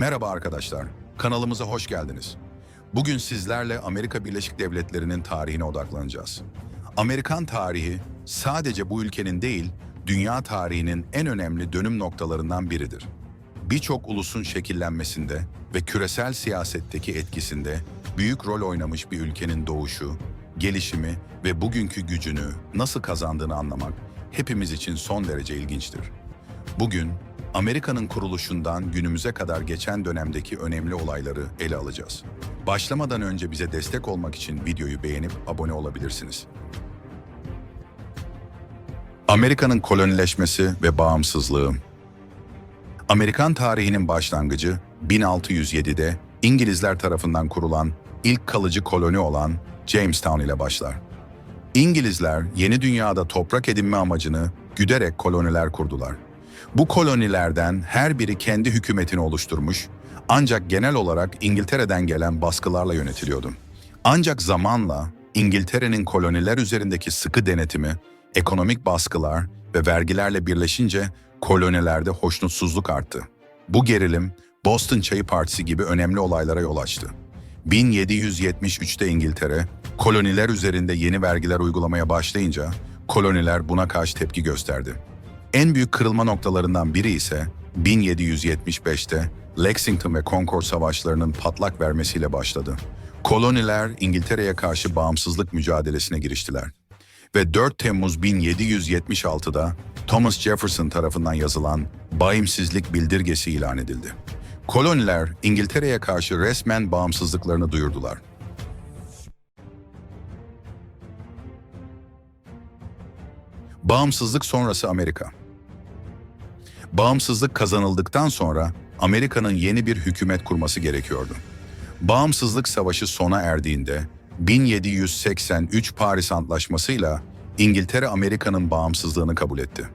Merhaba arkadaşlar, kanalımıza hoş geldiniz. Bugün sizlerle Amerika Birleşik Devletleri'nin tarihine odaklanacağız. Amerikan tarihi sadece bu ülkenin değil, dünya tarihinin en önemli dönüm noktalarından biridir. Birçok ulusun şekillenmesinde ve küresel siyasetteki etkisinde büyük rol oynamış bir ülkenin doğuşu, gelişimi ve bugünkü gücünü nasıl kazandığını anlamak hepimiz için son derece ilginçtir. Bugün Amerika'nın kuruluşundan günümüze kadar geçen dönemdeki önemli olayları ele alacağız. Başlamadan önce bize destek olmak için videoyu beğenip abone olabilirsiniz. Amerika'nın kolonileşmesi ve bağımsızlığı Amerikan tarihinin başlangıcı 1607'de İngilizler tarafından kurulan ilk kalıcı koloni olan Jamestown ile başlar. İngilizler yeni dünyada toprak edinme amacını güderek koloniler kurdular. Bu kolonilerden her biri kendi hükümetini oluşturmuş ancak genel olarak İngiltere'den gelen baskılarla yönetiliyordu. Ancak zamanla İngiltere'nin koloniler üzerindeki sıkı denetimi, ekonomik baskılar ve vergilerle birleşince kolonilerde hoşnutsuzluk arttı. Bu gerilim Boston Çayı Partisi gibi önemli olaylara yol açtı. 1773'te İngiltere, koloniler üzerinde yeni vergiler uygulamaya başlayınca koloniler buna karşı tepki gösterdi. En büyük kırılma noktalarından biri ise 1775'te Lexington ve Concord savaşlarının patlak vermesiyle başladı. Koloniler İngiltere'ye karşı bağımsızlık mücadelesine giriştiler. Ve 4 Temmuz 1776'da Thomas Jefferson tarafından yazılan Bağımsızlık Bildirgesi ilan edildi. Koloniler İngiltere'ye karşı resmen bağımsızlıklarını duyurdular. Bağımsızlık sonrası Amerika Bağımsızlık kazanıldıktan sonra Amerika'nın yeni bir hükümet kurması gerekiyordu. Bağımsızlık Savaşı sona erdiğinde 1783 Paris Antlaşması'yla İngiltere Amerika'nın bağımsızlığını kabul etti.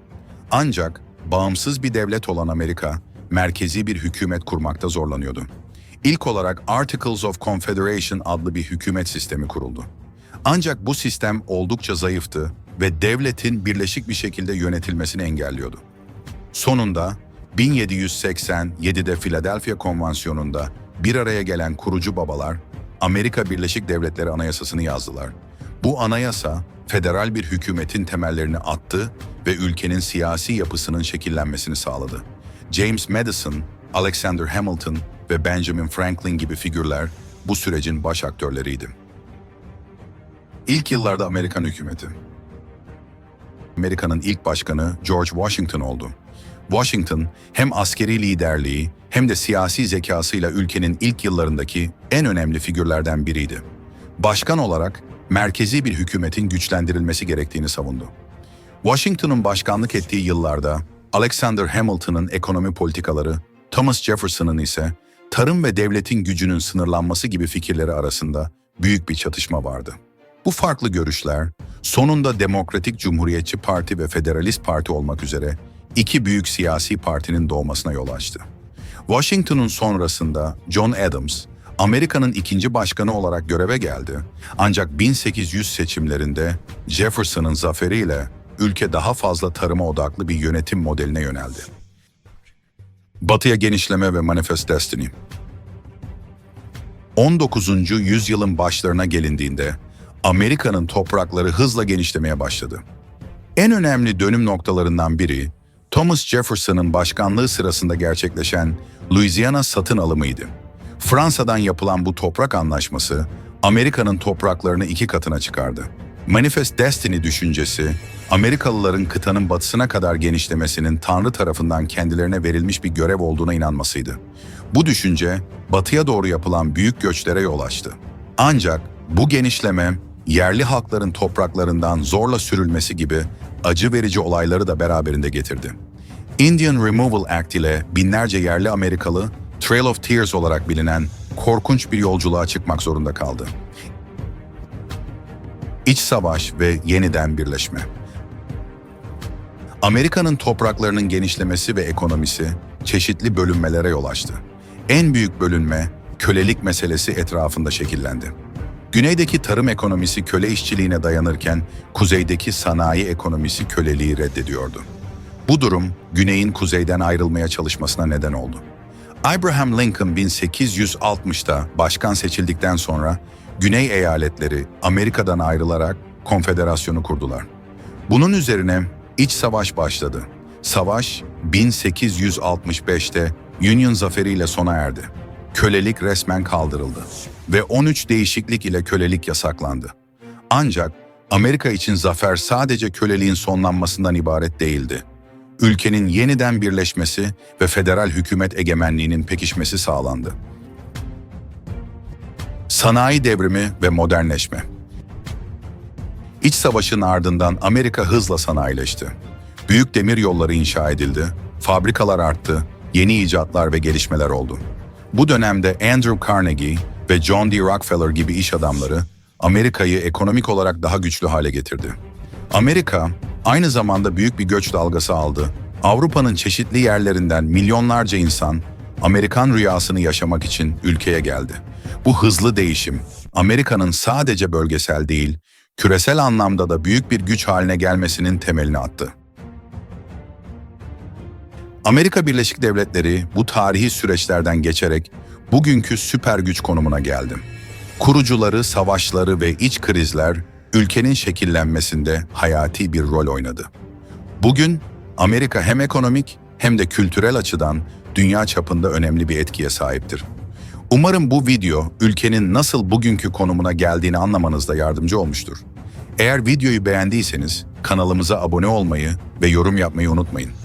Ancak bağımsız bir devlet olan Amerika merkezi bir hükümet kurmakta zorlanıyordu. İlk olarak Articles of Confederation adlı bir hükümet sistemi kuruldu. Ancak bu sistem oldukça zayıftı ve devletin birleşik bir şekilde yönetilmesini engelliyordu. Sonunda 1787'de Philadelphia Konvansiyonu'nda bir araya gelen kurucu babalar Amerika Birleşik Devletleri Anayasası'nı yazdılar. Bu anayasa federal bir hükümetin temellerini attı ve ülkenin siyasi yapısının şekillenmesini sağladı. James Madison, Alexander Hamilton ve Benjamin Franklin gibi figürler bu sürecin baş aktörleriydi. İlk yıllarda Amerikan hükümeti Amerika'nın ilk başkanı George Washington oldu. Washington hem askeri liderliği hem de siyasi zekasıyla ülkenin ilk yıllarındaki en önemli figürlerden biriydi. Başkan olarak merkezi bir hükümetin güçlendirilmesi gerektiğini savundu. Washington'un başkanlık ettiği yıllarda Alexander Hamilton'ın ekonomi politikaları, Thomas Jefferson'ın ise tarım ve devletin gücünün sınırlanması gibi fikirleri arasında büyük bir çatışma vardı. Bu farklı görüşler sonunda Demokratik Cumhuriyetçi Parti ve Federalist Parti olmak üzere iki büyük siyasi partinin doğmasına yol açtı. Washington'un sonrasında John Adams, Amerika'nın ikinci başkanı olarak göreve geldi. Ancak 1800 seçimlerinde Jefferson'ın zaferiyle ülke daha fazla tarıma odaklı bir yönetim modeline yöneldi. Batıya genişleme ve Manifest Destiny 19. yüzyılın başlarına gelindiğinde Amerika'nın toprakları hızla genişlemeye başladı. En önemli dönüm noktalarından biri Thomas Jefferson'ın başkanlığı sırasında gerçekleşen Louisiana satın alımıydı. Fransa'dan yapılan bu toprak anlaşması Amerika'nın topraklarını iki katına çıkardı. Manifest Destiny düşüncesi, Amerikalıların kıtanın batısına kadar genişlemesinin Tanrı tarafından kendilerine verilmiş bir görev olduğuna inanmasıydı. Bu düşünce, batıya doğru yapılan büyük göçlere yol açtı. Ancak bu genişleme, yerli halkların topraklarından zorla sürülmesi gibi acı verici olayları da beraberinde getirdi. Indian Removal Act ile binlerce yerli Amerikalı Trail of Tears olarak bilinen korkunç bir yolculuğa çıkmak zorunda kaldı. İç savaş ve yeniden birleşme. Amerika'nın topraklarının genişlemesi ve ekonomisi çeşitli bölünmelere yol açtı. En büyük bölünme kölelik meselesi etrafında şekillendi. Güneydeki tarım ekonomisi köle işçiliğine dayanırken kuzeydeki sanayi ekonomisi köleliği reddediyordu. Bu durum güneyin kuzeyden ayrılmaya çalışmasına neden oldu. Abraham Lincoln 1860'da başkan seçildikten sonra Güney eyaletleri Amerika'dan ayrılarak konfederasyonu kurdular. Bunun üzerine iç savaş başladı. Savaş 1865'te Union zaferiyle sona erdi. Kölelik resmen kaldırıldı ve 13 değişiklik ile kölelik yasaklandı. Ancak Amerika için zafer sadece köleliğin sonlanmasından ibaret değildi. Ülkenin yeniden birleşmesi ve federal hükümet egemenliğinin pekişmesi sağlandı. Sanayi devrimi ve modernleşme İç savaşın ardından Amerika hızla sanayileşti. Büyük demir yolları inşa edildi, fabrikalar arttı, yeni icatlar ve gelişmeler oldu. Bu dönemde Andrew Carnegie ve John D. Rockefeller gibi iş adamları Amerika'yı ekonomik olarak daha güçlü hale getirdi. Amerika aynı zamanda büyük bir göç dalgası aldı. Avrupa'nın çeşitli yerlerinden milyonlarca insan Amerikan rüyasını yaşamak için ülkeye geldi. Bu hızlı değişim Amerika'nın sadece bölgesel değil, küresel anlamda da büyük bir güç haline gelmesinin temelini attı. Amerika Birleşik Devletleri bu tarihi süreçlerden geçerek bugünkü süper güç konumuna geldi. Kurucuları, savaşları ve iç krizler ülkenin şekillenmesinde hayati bir rol oynadı. Bugün Amerika hem ekonomik hem de kültürel açıdan dünya çapında önemli bir etkiye sahiptir. Umarım bu video ülkenin nasıl bugünkü konumuna geldiğini anlamanızda yardımcı olmuştur. Eğer videoyu beğendiyseniz kanalımıza abone olmayı ve yorum yapmayı unutmayın.